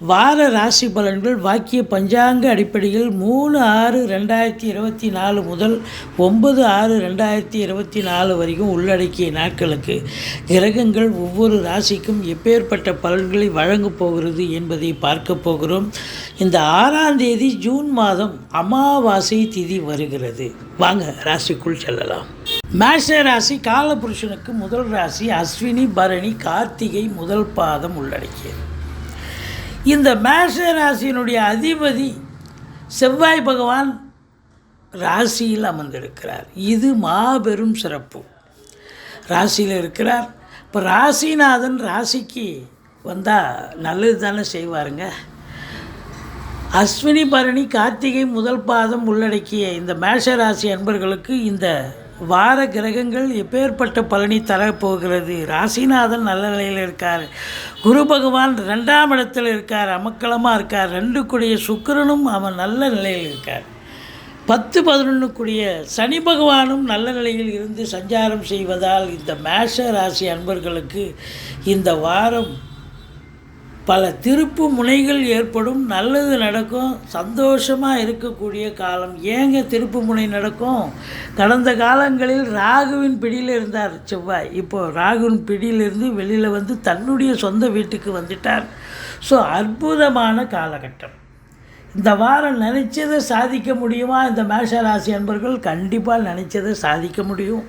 வார ராசி பலன்கள் வாக்கிய பஞ்சாங்க அடிப்படையில் மூணு ஆறு ரெண்டாயிரத்தி இருபத்தி நாலு முதல் ஒன்பது ஆறு ரெண்டாயிரத்தி இருபத்தி நாலு வரைக்கும் உள்ளடக்கிய நாட்களுக்கு கிரகங்கள் ஒவ்வொரு ராசிக்கும் எப்பேற்பட்ட பலன்களை வழங்கப் போகிறது என்பதை பார்க்க போகிறோம். இந்த ஆறாம் தேதி ஜூன் மாதம் அமாவாசை திதி வருகிறது. வாங்க ராசிக்குள் செல்லலாம். மேஷ ராசி காலபுருஷனுக்கு முதல் ராசி அஸ்வினி பரணி கார்த்திகை முதல் பாதம் உள்ளடக்கியது. இந்த மேஷ ராசியினுடைய அதிபதி செவ்வாய் பகவான் ராசியில் அமர்ந்திருக்கிறார். இது மாபெரும் சிறப்பு. ராசியில் இருக்கிறார். இப்போ ராசிநாதன் ராசிக்கு வந்தால் நல்லது தானே செய்வாருங்க. அஸ்வினி பரணி கார்த்திகை முதல் பாதம் உள்ளடக்கிய இந்த மேஷ ராசி அன்பர்களுக்கு இந்த வார கிரகங்கள் எப்பேற்பட்ட பலனை தரப்போகிறது? ராசிநாதன் நல்ல நிலையில் இருக்கார். குரு பகவான் ரெண்டாம் இடத்தில் இருக்கார். அமக்கலமாக இருக்கார். ரெண்டு கூடிய சுக்கிரனும் அவன் நல்ல நிலையில் இருக்கார். பத்து பதினொன்று கூடிய சனி பகவானும் நல்ல நிலையில் இருந்து சஞ்சாரம் செய்வதால் இந்த மேஷ ராசி அன்பர்களுக்கு இந்த வாரம் பல திருப்பு முனைகள் ஏற்படும் நல்லது நடக்கும் சந்தோஷமாக இருக்கக்கூடிய காலம். ஏங்க திருப்பு முனை நடக்கும்? கடந்த காலங்களில் ராகுவின் பிடியில் இருந்தார் செவ்வாய். இப்போது ராகுவின் பிடியிலிருந்து வெளியில் வந்து தன்னுடைய சொந்த வீட்டுக்கு வந்துட்டார். ஸோ அற்புதமான காலகட்டம். இந்த வாரம் நினச்சதை சாதிக்க முடியுமா? இந்த மேஷராசி அன்பர்கள் கண்டிப்பாக நினச்சதை சாதிக்க முடியும்.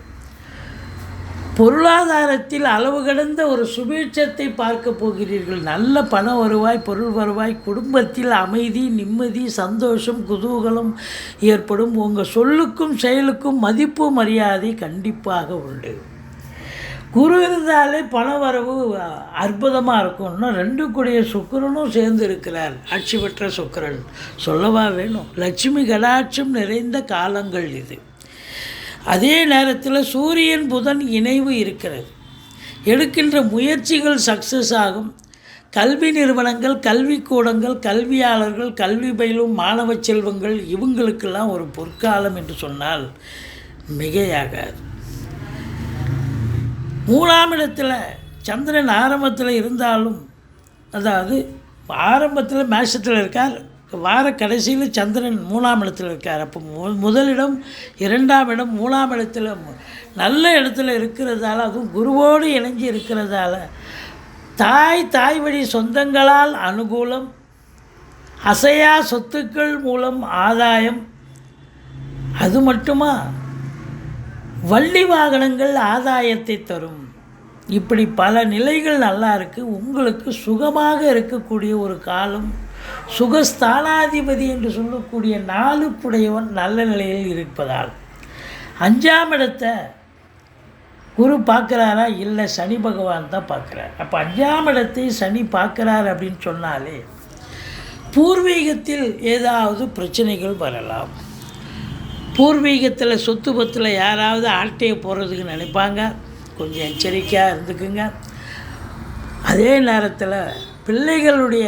பொருளாதாரத்தில் அளவு கடந்த ஒரு சுபீட்சத்தை பார்க்க போகிறீர்கள். நல்ல பண வருவாய் பொருள் வருவாய் குடும்பத்தில் அமைதி நிம்மதி சந்தோஷம் குதூகலம் ஏற்படும். உங்கள் சொல்லுக்கும் செயலுக்கும் மதிப்பு மரியாதை கண்டிப்பாக உண்டு. குரு இருந்தாலே பண வரவு அற்புதமாக இருக்கும். இன்னும் ரெண்டு கூடிய சுக்கரனும் சேர்ந்து இருக்கிறார். ஆட்சி பெற்ற சுக்கரன். சொல்லவா வேணும்? லட்சுமி கடாட்சம் நிறைந்த காலங்கள் இது. அதே நேரத்தில் சூரியன் புதன் இணைவு இருக்கிறது. எடுக்கின்ற முயற்சிகள் சக்ஸஸ் ஆகும். கல்வி நிறுவனங்கள் கல்விக்கூடங்கள் கல்வியாளர்கள் கல்வி பயிலும் மாணவ செல்வங்கள் இவங்களுக்கெல்லாம் ஒரு பொற்காலம் என்று சொன்னால் மிகையாகாது. மூணாம் இடத்தில் சந்திரன் ஆரம்பத்தில் இருந்தாலும் அதாவது ஆரம்பத்தில் மேஷத்தில் இருக்கார். வார கடைசியில் சந்திரன் மூணாம் இடத்துல இருக்கார். அப்போ மு முதலிடம் இரண்டாம் இடம் மூணாம் இடத்துல நல்ல இடத்துல இருக்கிறதால அதுவும் குருவோடு இணைஞ்சு இருக்கிறதால தாய் தாய் வழி சொந்தங்களால் அனுகூலம் அசையா சொத்துக்கள் மூலம் ஆதாயம். அது மட்டுமா? வள்ளி வாகனங்கள் ஆதாயத்தை தரும். இப்படி பல நிலைகள் நல்லா இருக்குது உங்களுக்கு சுகமாக இருக்கக்கூடிய ஒரு காலம் சுகஸ்தானாதிபதி என்று சொல்லக்கூடிய நாலு புடையவன் நல்ல நிலையில் இருப்பதால் அஞ்சாம் இடத்தை குரு பார்க்குறாரா? இல்லை சனி பகவான் தான் பார்க்குறார். அப்போ அஞ்சாம் இடத்தை சனி பார்க்குறார் அப்படின்னு சொன்னாலே பூர்வீகத்தில் ஏதாவது பிரச்சனைகள் வரலாம். பூர்வீகத்தில் சொத்து பத்தில் யாராவது ஆட்டையை போடுறதுக்கு நினைப்பாங்க. கொஞ்சம் எச்சரிக்கையாக இருந்துக்குங்க. அதே நேரத்தில் பிள்ளைகளுடைய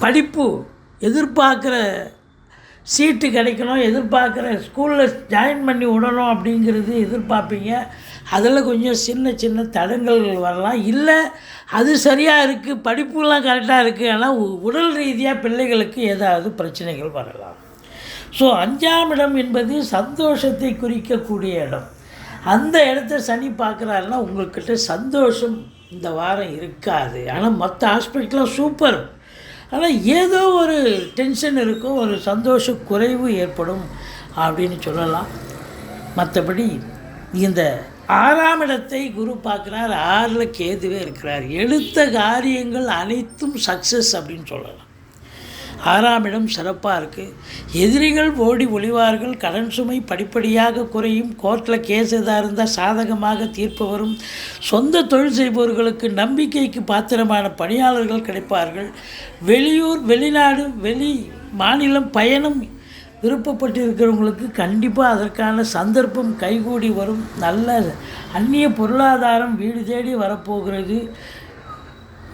படிப்பு எதிர்பார்க்குற சீட்டு கிடைக்கணும் எதிர்பார்க்குற ஸ்கூலில் ஜாயின் பண்ணி விடணும் அப்படிங்கிறது எதிர்பார்ப்பீங்க. அதில் கொஞ்சம் சின்ன சின்ன தடங்கல்கள் வரலாம். இல்லை அது சரியாக இருக்குது படிப்புலாம் கரெக்டாக இருக்குது ஆனால் உடல் ரீதியாக பிள்ளைகளுக்கு ஏதாவது பிரச்சனைகள் வரலாம். ஸோ அஞ்சாம் இடம் என்பது சந்தோஷத்தை குறிக்கக்கூடிய இடம். அந்த இடத்த சனி பார்க்குறாருன்னா உங்கள்கிட்ட சந்தோஷம் இந்த வாரம் இருக்காது. ஆனால் மற்ற ஹாஸ்பிட்டலாம் சூப்பர் ஆனால் ஏதோ ஒரு டென்ஷன் இருக்கும் ஒரு சந்தோஷ குறைவு ஏற்படும் அப்படின்னு சொல்லலாம். மற்றபடி இந்த ஆறாம் இடத்தை குரு பார்க்குறார் ஆறில் கேதுவே இருக்கிறார். எடுத்த காரியங்கள் அனைத்தும் சக்ஸஸ் அப்படின்னு சொல்லலாம். ஆறாம் இடம் சிறப்பாக இருக்குது எதிரிகள் ஓடி ஒளிவார்கள் கடன் சுமை படிப்படியாக குறையும் கோர்ட்டில் கேஸ் எதாக இருந்தால் சாதகமாக தீர்ப்பு வரும். சொந்த தொழில் செய்பவர்களுக்கு நம்பிக்கைக்கு பாத்திரமான பணியாளர்கள் கிடைப்பார்கள். வெளியூர் வெளிநாடு வெளி மாநிலம் பயணம் விருப்பப்பட்டு இருக்கிறவங்களுக்கு கண்டிப்பாக அதற்கான சந்தர்ப்பம் கைகூடி வரும். நல்ல அந்நிய பொருளாதாரம் வீடு தேடி வரப்போகிறது.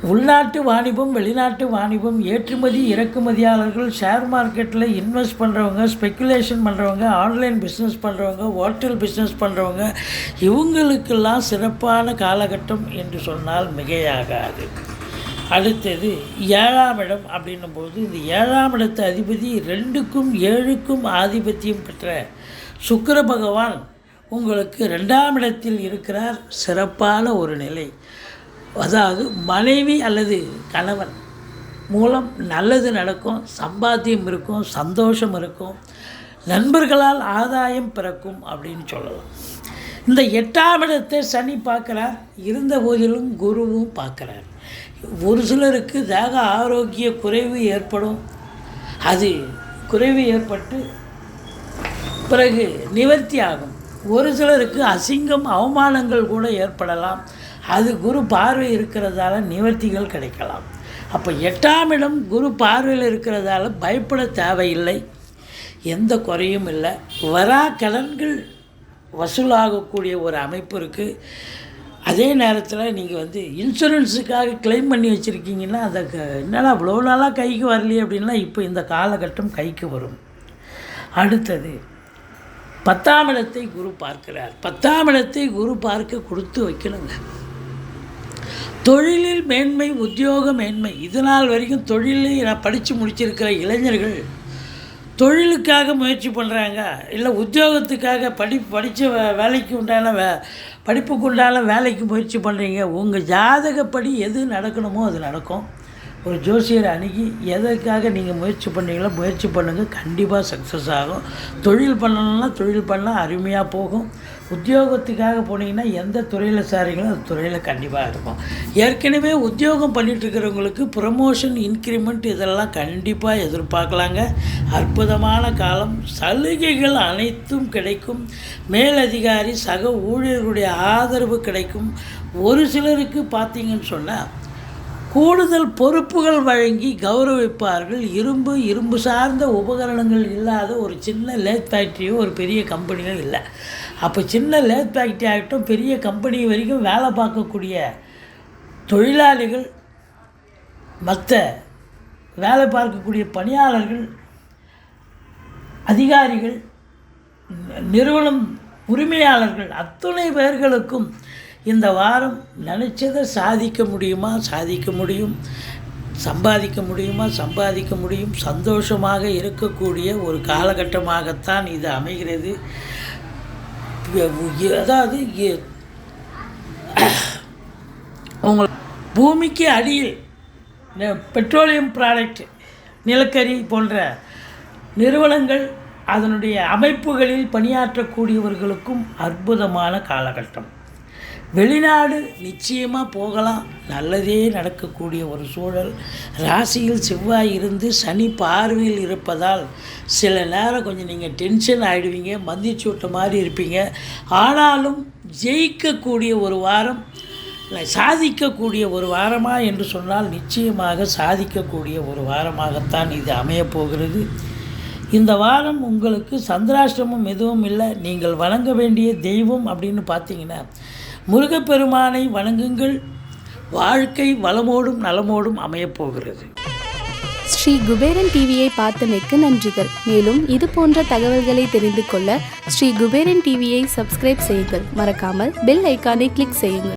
உள்நாட்டு வாணிபம் வெளிநாட்டு வாணிபம் ஏற்றுமதி இறக்குமதியாளர்கள் ஷேர் மார்க்கெட்டில் இன்வெஸ்ட் பண்ணுறவங்க ஸ்பெக்குலேஷன் பண்ணுறவங்க ஆன்லைன் பிஸ்னஸ் பண்ணுறவங்க ஹோட்டல் பிஸ்னஸ் பண்ணுறவங்க இவங்களுக்கெல்லாம் சிறப்பான காலகட்டம் என்று சொன்னால் மிகையாகாது. அடுத்தது ஏழாம் இடம் அப்படின்னும் போது இந்த ஏழாம் இடத்து அதிபதி ரெண்டுக்கும் ஏழுக்கும் ஆதிபத்தியம் பெற்ற சுக்கர பகவான் உங்களுக்கு ரெண்டாம் இடத்தில் இருக்கிறார். சிறப்பான ஒரு நிலை. அதாவது மனைவி அல்லது கணவன் மூலம் நல்லது நடக்கும் சம்பாத்தியம் இருக்கும் சந்தோஷம் இருக்கும் நண்பர்களால் ஆதாயம் பிறக்கும் அப்படின்னு சொல்லலாம். இந்த எட்டாம் இடத்தை சனி பார்க்குறார். இருந்த போதிலும் குருவும் பார்க்குறார். ஒரு சிலருக்கு தேக ஆரோக்கிய குறைவு ஏற்படும். அது குறைவு ஏற்பட்டு பிறகு நிவர்த்தி ஆகும். ஒரு சிலருக்கு அசிங்கம் அவமானங்கள் கூட ஏற்படலாம். அது குரு பார்வை இருக்கிறதால நிவர்த்திகள் கிடைக்கலாம். அப்போ எட்டாம் இடம் குரு பார்வையில் இருக்கிறதால பயப்பட தேவையில்லை. எந்த குறையும் இல்லை. வரா கடன்கள் வசூலாகக்கூடிய ஒரு அமைப்பு இருக்குது அதே நேரத்தில் நீங்கள் வந்து இன்சூரன்ஸுக்காக கிளைம் பண்ணி வச்சுருக்கீங்கன்னா அந்த க- என்னடா இவ்வளோ நாளாக கைக்கு வரலையே அப்படின்னா இப்போ இந்த காலகட்டம் கைக்கு வரும். அடுத்தது பத்தாம் இடத்தை குரு பார்க்கிறார். பத்தாம் இடத்தை குரு பார்க்க கொடுத்து வைக்கணுங்க. தொழிலில் மேன்மை உத்தியோக மேன்மை. இதனால் வரைக்கும் தொழிலில் நான் படித்து முடிச்சிருக்கிற இளைஞர்கள் தொழிலுக்காக முயற்சி பண்ணுறாங்க இல்லை உத்தியோகத்துக்காக படி படித்த வேலைக்கு உண்டான வே படிப்புக்கு உண்டான வேலைக்கு முயற்சி பண்ணுறீங்க உங்கள் ஜாதகப்படி எது நடக்கணுமோ அது நடக்கும். ஒரு ஜோசியரை அணுகி எதற்காக நீங்கள் முயற்சி பண்ணீங்களோ முயற்சி பண்ணுங்கள் கண்டிப்பாக சக்ஸஸ் ஆகும். தொழில் பண்ணணும்னா தொழில் பண்ணால் அருமையாக போகும். உத்தியோகத்துக்காக போனீங்கன்னா எந்த துறையில் சாரீங்களோ அந்த துறையில் கண்டிப்பாக இருக்கும். ஏற்கனவே உத்தியோகம் பண்ணிகிட்ருக்கிறவங்களுக்கு ப்ரமோஷன் இன்க்ரிமெண்ட் இதெல்லாம் கண்டிப்பாக எதிர்பார்க்கலாங்க. அற்புதமான காலம். சலுகைகள் அனைத்தும் கிடைக்கும். மேலதிகாரி சக ஊழியர்களுடைய ஆதரவு கிடைக்கும். ஒரு சிலருக்கு பார்த்தீங்கன்னு சொன்னால் கூடுதல் பொறுப்புகள் வழங்கி கௌரவிப்பார்கள். இரும்பு இரும்பு சார்ந்த உபகரணங்கள் இல்லாத ஒரு சின்ன லேத் ஃபேக்ட்ரியோ ஒரு பெரிய கம்பெனியோ இல்லை. அப்போ சின்ன லேத் ஃபேக்ட்ரி ஆகட்டும் பெரிய கம்பெனி வரைக்கும் வேலை பார்க்கக்கூடிய தொழிலாளிகள் மற்ற வேலை பார்க்கக்கூடிய பணியாளர்கள் அதிகாரிகள் நிறுவனம் உரிமையாளர்கள் அத்துணை பேர்களுக்கும் இந்த வாரம் நினச்சதை சாதிக்க முடியுமா? சாதிக்க முடியும். சம்பாதிக்க முடியுமா? சம்பாதிக்க முடியும். சந்தோஷமாக இருக்கக்கூடிய ஒரு காலகட்டமாகத்தான் இது அமைகிறது. அதாவது எ- உங்கள் பூமிக்கு அடியில் பெட்ரோலியம் ப்ராடக்ட் நிலக்கரி போன்ற நிறுவனங்கள் அதனுடைய அமைப்புகளில் பணியாற்றக்கூடியவர்களுக்கும் அற்புதமான காலகட்டம். வெளிநாடு நிச்சயமாக போகலாம். நல்லதே நடக்கக்கூடிய ஒரு சூழல். ராசியில் செவ்வாய் இருந்து சனி பார்வையில் இருப்பதால் சில நேரம் கொஞ்சம் நீங்கள் டென்ஷன் ஆகிடுவீங்க மந்திச்சூட்ட மாதிரி இருப்பீங்க. ஆனாலும் ஜெயிக்கக்கூடிய ஒரு வாரம் சாதிக்கக்கூடிய ஒரு வாரமா என்று சொன்னால் நிச்சயமாக சாதிக்கக்கூடிய ஒரு வாரமாகத்தான் இது அமையப்போகிறது இந்த வாரம் உங்களுக்கு சந்திராஷ்டிரமம் எதுவும் இல்லை. நீங்கள் வணங்க வேண்டிய தெய்வம் அப்படின்னு பார்த்தீங்கன்னா முருகப்பெருமானை வணங்குங்கள். வாழ்க்கை வளமோடும் நலமோடும் அமையப் போகிறது ஸ்ரீ குபேரன் டிவியை பார்த்தமைக்கு நன்றிகள். மேலும் இது போன்ற தகவல்களை தெரிந்து கொள்ள ஸ்ரீ குபேரன் டிவியை சப்ஸ்கிரைப் செய்யுங்கள். மறக்காமல் பெல் ஐக்கானை கிளிக் செய்யுங்கள்.